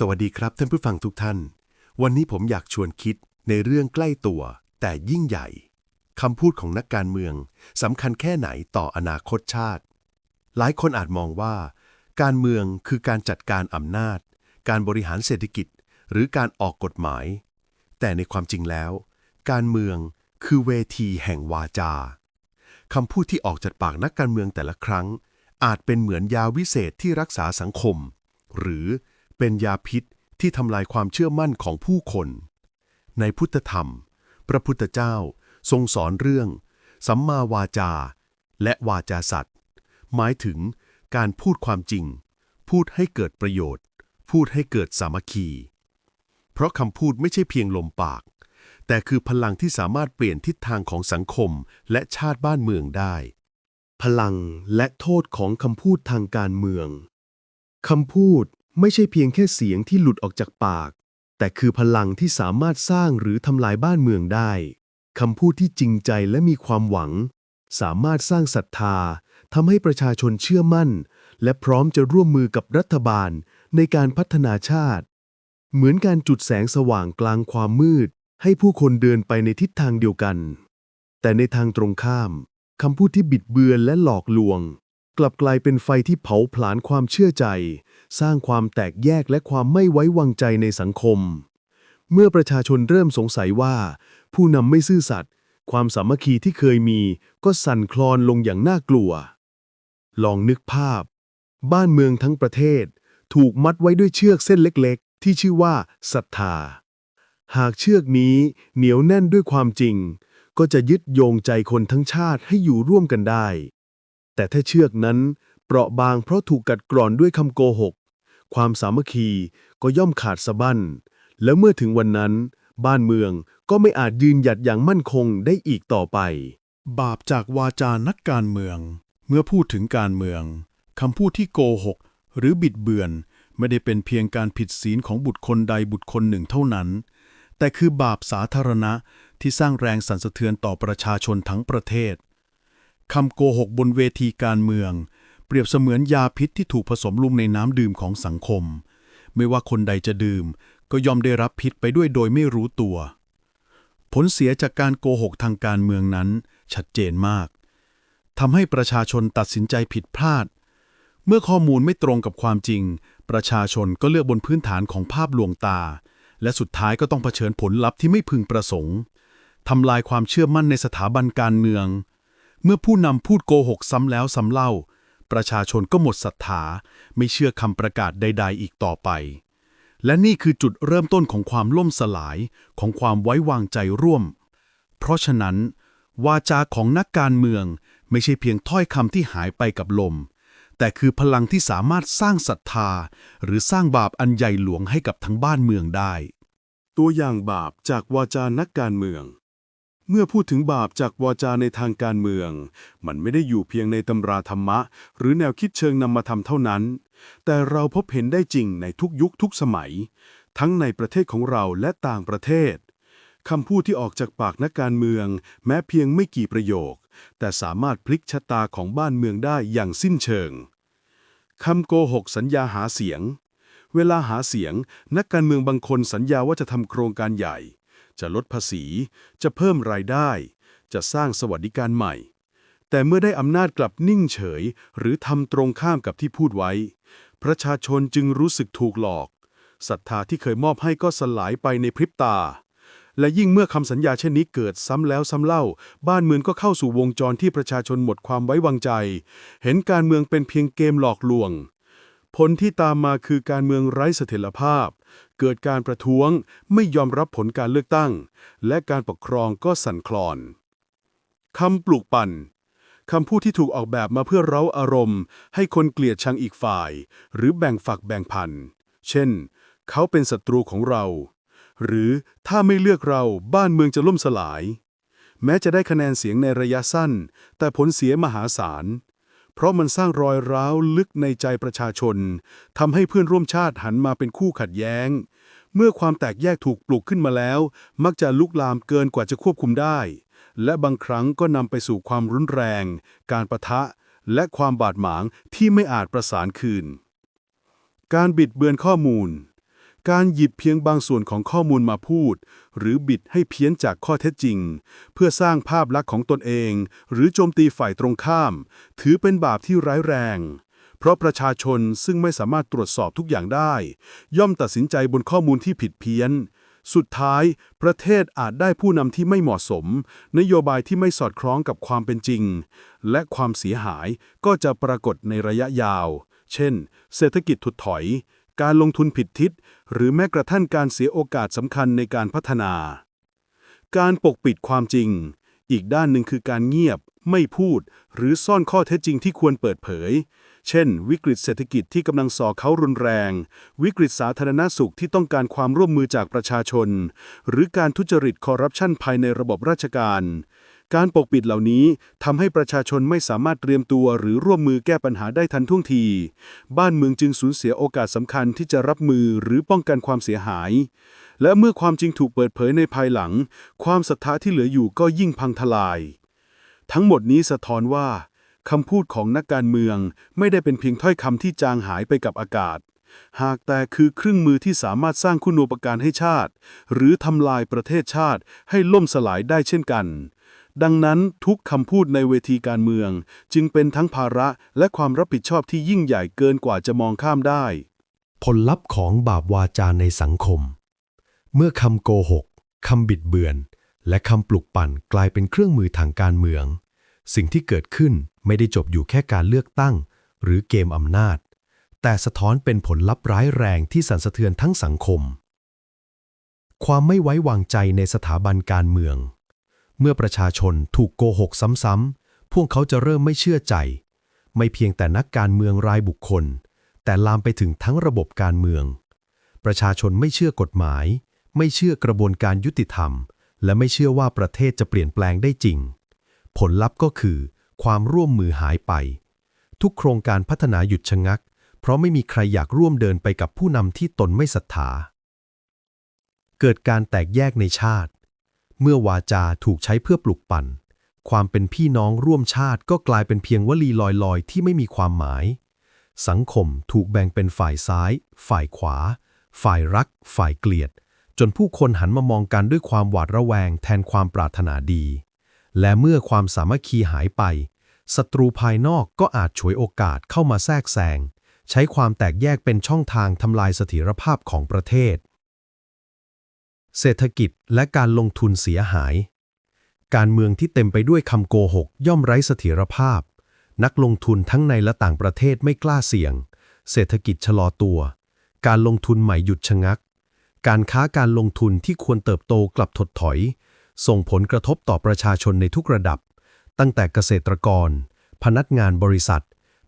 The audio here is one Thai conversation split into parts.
สวัสดีครับท่านผู้ฟังทุกท่าน วันนี้ผมอยากชวนคิดในเรื่องใกล้ตัว แต่ยิ่งใหญ่คำพูดของนักการเมืองสำคัญแค่ไหนต่ออนาคตชาติ หลายคนอาจมองว่า การเมืองคือการจัดการอำนาจ การบริหารเศรษฐกิจ หรือการออกกฎหมาย แต่ในความจริงแล้ว การเมืองคือเวทีแห่งวาจาคำพูดที่ออกจากปากนักการเมืองแต่ละครั้ง อาจเป็นเหมือนยาวิเศษที่รักษาสังคม หรือ เป็นยาพิษที่ทำลายความเชื่อมั่นของผู้คน ในพุทธธรรม พระพุทธเจ้าทรงสอนเรื่อง สัมมาวาจา และวาจาสัตว์ หมายถึงการพูดความจริง พูดให้เกิดประโยชน์ พูดให้เกิดสามัคคี เพราะคำพูดไม่ใช่เพียงลมปาก แต่คือพลังที่สามารถเปลี่ยนทิศทางของสังคมและชาติบ้านเมืองได้ พลังและโทษของคำพูดทางการเมืองคำพูด ไม่ใช่เพียงแค่เสียงที่หลุดออกจากปาก แต่คือพลังที่สามารถสร้างหรือทำลายบ้านเมืองได้คำพูดที่จริงใจและมีความหวัง สามารถสร้างศรัทธาทำให้ประชาชนเชื่อมั่น และพร้อมจะร่วมมือกับรัฐบาลในการพัฒนาชาติ เหมือนการจุดแสงสว่างกลางความมืด ให้ผู้คนเดินไปในทิศทางเดียวกัน แต่ในทางตรงข้ามคำพูดที่บิดเบือนและหลอกลวง กลับกลายเป็นไฟที่เผาผลาญความเชื่อใจ สร้างความแตกแยกและความไม่ไว้วางใจในสังคม เมื่อประชาชนเริ่มสงสัยว่า ผู้นำไม่ซื่อสัตย์ความสามัคคีที่เคยมีก็สั่นคลอนลงอย่างน่ากลัว ลองนึกภาพ บ้านเมืองทั้งประเทศ ถูกมัดไว้ด้วยเชือกเส้นเล็กๆ ที่ชื่อว่าศรัทธา หากเชือกนี้เหนียวแน่นด้วยความจริง ก็จะยึดโยงใจคนทั้งชาติให้อยู่ร่วมกันได้ แต่ถ้าเชือกนั้นเปราะบางเพราะถูกกัดกร่อนด้วยคำโกหก ความสามัคคีก็ย่อมขาดสะบั้น แล้วเมื่อถึงวันนั้น บ้านเมืองก็ไม่อาจยืนหยัดอย่างมั่นคงได้อีกต่อไป บาปจากวาจานักการเมือง เมื่อพูดถึงการเมืองคำพูดที่โกหก หรือบิดเบือน ไม่ได้เป็นเพียงการผิดศีลของบุตรคนใดบุตรคนหนึ่งเท่านั้น แต่คือบาปสาธารณะที่สร้างแรงสั่นสะเทือนต่อประชาชนทั้งประเทศ คำโกหกบนเวทีการเมือง เปรียบเสมือนยาพิษที่ถูกผสมลงในน้ำดื่มของสังคม ไม่ว่าคนใดจะดื่ม ก็ยอมได้รับพิษไปด้วยโดยไม่รู้ตัว ผลเสียจากการโกหกทางการเมืองนั้น ชัดเจนมากทำให้ประชาชนตัดสินใจผิดพลาด เมื่อข้อมูลไม่ตรงกับความจริง ประชาชนก็เลือกบนพื้นฐานของภาพลวงตา และสุดท้ายก็ต้องเผชิญผลลัพธ์ที่ไม่พึงประสงค์ทำลายความเชื่อมั่นในสถาบันการเมือง เมื่อผู้นำพูดโกหกซ้ำแล้วซ้ำเล่า ประชาชนก็หมดศรัทธาไม่เชื่อคำประกาศใด ๆ อีกต่อไป และนี่คือจุดเริ่มต้นของความล่มสลายของความไว้วางใจร่วม เพราะฉะนั้น วาจาของนักการเมืองไม่ใช่เพียงถ้อยคำที่หายไปกับลม แต่คือพลังที่สามารถสร้างศรัทธา หรือสร้างบาปอันใหญ่หลวงให้กับทั้งบ้านเมืองได้ ตัวอย่างบาปจากวาจานักการเมือง เมื่อพูดถึงบาปจากวาจาในทางการเมือง มันไม่ได้อยู่เพียงในตำราธรรมะ หรือแนวคิดเชิงนำมาทำเท่านั้น แต่เราพบเห็นได้จริงในทุกยุคทุกสมัย ทั้งในประเทศของเราและต่างประเทศคำพูดที่ออกจากปากนักการเมือง แม้เพียงไม่กี่ประโยค แต่สามารถพลิกชะตาของบ้านเมืองได้อย่างสิ้นเชิงคำโกหกสัญญาหาเสียง เวลาหาเสียง นักการเมืองบางคนสัญญาว่าจะทำโครงการใหญ่ จะลดภาษี จะเพิ่มรายได้ จะสร้างสวัสดิการใหม่ แต่เมื่อได้อำนาจกลับนิ่งเฉย หรือทำตรงข้ามกับที่พูดไว้ ประชาชนจึงรู้สึกถูกหลอกศรัทธาที่เคยมอบให้ก็สลายไปในพริบตา และยิ่งเมื่อคำสัญญาเช่นนี้เกิดซ้ำแล้วซ้ำเล่า บ้านเมืองก็เข้าสู่วงจรที่ประชาชนหมดความไว้วางใจ เห็นการเมืองเป็นเพียงเกมหลอกลวง ผลที่ตามมาคือการเมืองไร้เสถียรภาพ เกิดการประท้วงไม่ยอมรับผลการเลือกตั้ง และการปกครองก็สั่นคลอนคำปลูกปั่นคำพูดที่ถูกออกแบบมาเพื่อเร้าอารมณ์ ให้คนเกลียดชังอีกฝ่าย หรือแบ่งฝักแบ่งพัน เช่น เขาเป็นศัตรูของเรา หรือถ้าไม่เลือกเราบ้านเมืองจะล่มสลาย แม้จะได้คะแนนเสียงในระยะสั้น แต่ผลเสียมหาศาล เพราะมันสร้างรอยร้าวลึกในใจประชาชนทำให้เพื่อนร่วมชาติหันมาเป็นคู่ขัดแย้ง เมื่อความแตกแยกถูกปลุกขึ้นมาแล้ว มักจะลุกลามเกินกว่าจะควบคุมได้ และบางครั้งก็นำไปสู่ความรุนแรง การประทะ และความบาดหมางที่ไม่อาจประสานคืน การบิดเบือนข้อมูล การหยิบเพียงบางส่วนของข้อมูลมาพูด หรือบิดให้เพี้ยนจากข้อเท็จจริง เพื่อสร้างภาพลักษณ์ของตนเอง หรือโจมตีฝ่ายตรงข้าม ถือเป็นบาปที่ร้ายแรง เพราะประชาชนซึ่งไม่สามารถตรวจสอบทุกอย่างได้ ย่อมตัดสินใจบนข้อมูลที่ผิดเพี้ยน สุดท้าย ประเทศอาจได้ผู้นำที่ไม่เหมาะสม นโยบายที่ไม่สอดคล้องกับความเป็นจริง และความเสียหายก็จะปรากฏในระยะยาว เช่น เศรษฐกิจถดถอย การลงทุนผิดทิศ หรือแม้กระทั่งการเสียโอกาสสำคัญในการพัฒนา การปกปิดความจริง อีกด้านหนึ่งคือการเงียบ ไม่พูด หรือซ่อนข้อเท็จจริงที่ควรเปิดเผย เช่น วิกฤตเศรษฐกิจที่กำลังส่อเขารุนแรง วิกฤตสาธารณสุขที่ต้องการความร่วมมือจากประชาชน หรือการทุจริตคอร์รัปชันภายในระบบราชการ การปกปิดเหล่านี้ทำให้ประชาชนไม่สามารถเตรียมตัวหรือร่วมมือแก้ปัญหาได้ทันท่วงที บ้านเมืองจึงสูญเสียโอกาสสำคัญที่จะรับมือหรือป้องกันความเสียหาย และเมื่อความจริงถูกเปิดเผยในภายหลัง ความศรัทธาที่เหลืออยู่ก็ยิ่งพังทลาย ทั้งหมดนี้สะท้อนว่าคำพูดของนักการเมืองไม่ได้เป็นเพียงถ้อยคำที่จางหายไปกับอากาศ หากแต่คือเครื่องมือที่สามารถสร้างคุณูปการให้ชาติ หรือทำลายประเทศชาติให้ล่มสลายได้เช่นกัน ดังนั้นทุกคำพูดในเวทีการเมือง จึงเป็นทั้งภาระและความรับผิดชอบที่ยิ่งใหญ่เกินกว่าจะมองข้ามได้ ผลลัพธ์ของบาปวาจาในสังคม เมื่อคำโกหกคำบิดเบือน และคำปลุกปั่นกลายเป็นเครื่องมือทางการเมือง สิ่งที่เกิดขึ้นไม่ได้จบอยู่แค่การเลือกตั้ง หรือเกมอำนาจ แต่สะท้อนเป็นผลลัพธ์ร้ายแรงที่สั่นสะเทือนทั้งสังคม ความไม่ไว้วางใจในสถาบันการเมือง เมื่อประชาชนถูกโกหกซ้ำๆ พวกเขาจะเริ่มไม่เชื่อใจ ไม่เพียงแต่นักการเมืองรายบุคคล แต่ลามไปถึงทั้งระบบการเมือง ประชาชนไม่เชื่อกฎหมาย ไม่เชื่อกระบวนการยุติธรรม และไม่เชื่อว่าประเทศจะเปลี่ยนแปลงได้จริง ผลลัพธ์ก็คือ ความร่วมมือหายไป ทุกโครงการพัฒนาหยุดชะงัก เพราะไม่มีใครอยากร่วมเดินไปกับผู้นำที่ตนไม่ศรัทธา เกิดการแตกแยกในชาติ เมื่อวาจาถูกใช้เพื่อปลุกปั่น ความเป็นพี่น้องร่วมชาติก็กลายเป็นเพียงวลีลอยๆ ที่ไม่มีความหมาย สังคมถูกแบ่งเป็นฝ่ายซ้าย ฝ่ายขวา ฝ่ายรัก ฝ่ายเกลียด จนผู้คนหันมามองกันด้วยความหวาดระแวงแทนความปรารถนาดี และเมื่อความสามัคคีหายไปศัตรูภายนอกก็อาจฉวยโอกาสเข้ามาแทรกแซงใช้ความแตกแยกเป็นช่องทางทำลายเสถียรภาพของประเทศ เศรษฐกิจและการลงทุนเสียหาย การเมืองที่เต็มไปด้วยคำโกหกย่อมไร้เสถียรภาพ นักลงทุนทั้งในและต่างประเทศไม่กล้าเสี่ยง เศรษฐกิจชะลอตัว การลงทุนใหม่หยุดชะงัก การค้าการลงทุนที่ควรเติบโตกลับถดถอย ส่งผลกระทบต่อประชาชนในทุกระดับ ตั้งแต่เกษตรกร พนักงานบริษัท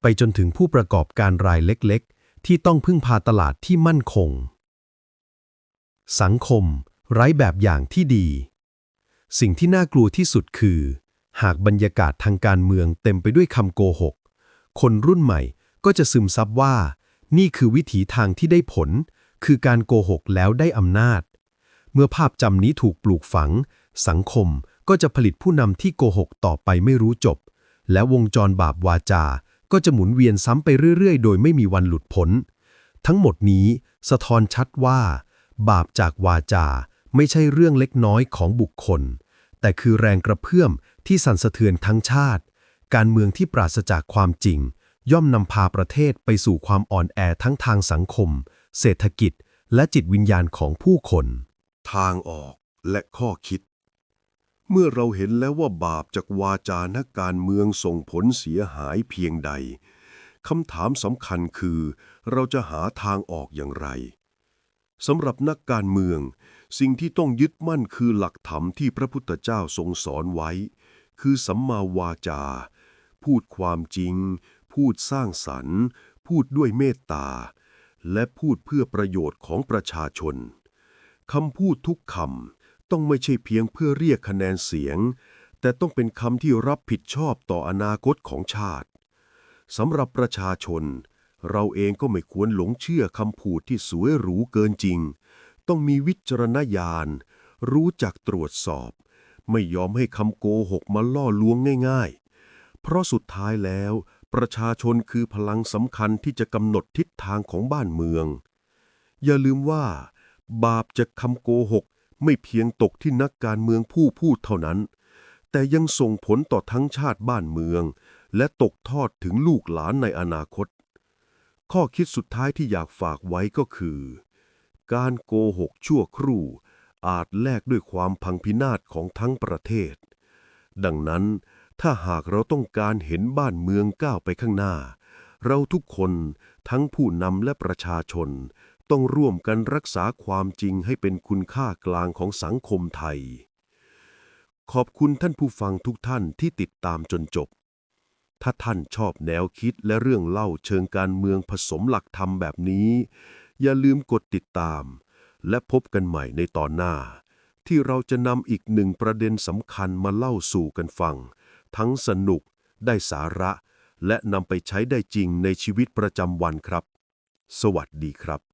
ไปจนถึงผู้ประกอบการรายเล็ก ๆ ที่ต้องพึ่งพาตลาดที่มั่นคง สังคม ไร้แบบอย่างที่ดี สิ่งที่น่ากลัวที่สุดคือ หากบรรยากาศทางการเมืองเต็มไปด้วยคำโกหก คนรุ่นใหม่ก็จะซึมซับว่า นี่คือวิถีทางที่ได้ผล คือการโกหกแล้วได้อำนาจ เมื่อภาพจำนี้ถูกปลูกฝัง สังคมก็จะผลิตผู้นำที่โกหกต่อไปไม่รู้จบ และวงจรบาปวาจาก็จะหมุนเวียนซ้ำไปเรื่อยๆ โดยไม่มีวันหลุดพ้น ทั้งหมดนี้สะท้อนชัดว่า บาปจากวาจา ไม่ใช่เรื่องเล็กน้อยของบุคคล แต่คือแรงกระเพื่อมที่สั่นสะเทือนทั้งชาติ การเมืองที่ปราศจากความจริง ย่อมนำพาประเทศไปสู่ความอ่อนแอทั้งทางสังคม เศรษฐกิจ และจิตวิญญาณของผู้คน ทางออกและข้อคิด เมื่อเราเห็นแล้วว่าบาปจากวาจานักการเมืองส่งผลเสียหายเพียงใดคำถามสำคัญคือ เราจะหาทางออกอย่างไรสำหรับนักการเมือง สิ่งที่ต้องยึดมั่นคือหลักธรรมที่พระพุทธเจ้าทรงสอนไว้ คือสัมมาวาจา พูดความจริง พูดสร้างสรรค์ พูดด้วยเมตตา และพูดเพื่อประโยชน์ของประชาชนคำพูดทุกคำต้องไม่ใช่เพียงเพื่อเรียกคะแนนเสียง แต่ต้องเป็นคำที่รับผิดชอบต่ออนาคตของชาติสำหรับประชาชน เราเองก็ไม่ควรหลงเชื่อคำพูดที่สวยหรูเกินจริง ต้องมีวิจารณญาณ รู้จักตรวจสอบ ไม่ยอมให้คำโกหกมาล่อลวงง่าย ๆ เพราะสุดท้ายแล้ว ประชาชนคือพลังสำคัญที่จะกำหนดทิศทางของบ้านเมือง อย่าลืมว่า บาปจากคำโกหกไม่เพียงตกที่นักการเมืองผู้พูดเท่านั้น แต่ยังส่งผลต่อทั้งชาติบ้านเมือง และตกทอดถึงลูกหลานในอนาคต ข้อคิดสุดท้ายที่อยากฝากไว้ก็คือ การโกหกชั่วครู่ อาจแลกด้วยความพังพินาศของทั้งประเทศ ดังนั้นถ้าหากเราต้องการเห็นบ้านเมืองก้าวไปข้างหน้า เราทุกคนทั้งผู้นำและประชาชน ต้องร่วมกันรักษาความจริงให้เป็นคุณค่ากลางของสังคมไทย ขอบคุณท่านผู้ฟังทุกท่านที่ติดตามจนจบ ถ้าท่านชอบแนวคิดและเรื่องเล่าเชิงการเมืองผสมหลักธรรมแบบนี้ อย่าลืมกดติดตาม และพบกันใหม่ในตอนหน้า ที่เราจะนำอีกหนึ่งประเด็นสำคัญมาเล่าสู่กันฟัง ทั้งสนุก ได้สาระ และนำไปใช้ได้จริงในชีวิตประจำวันครับ สวัสดีครับ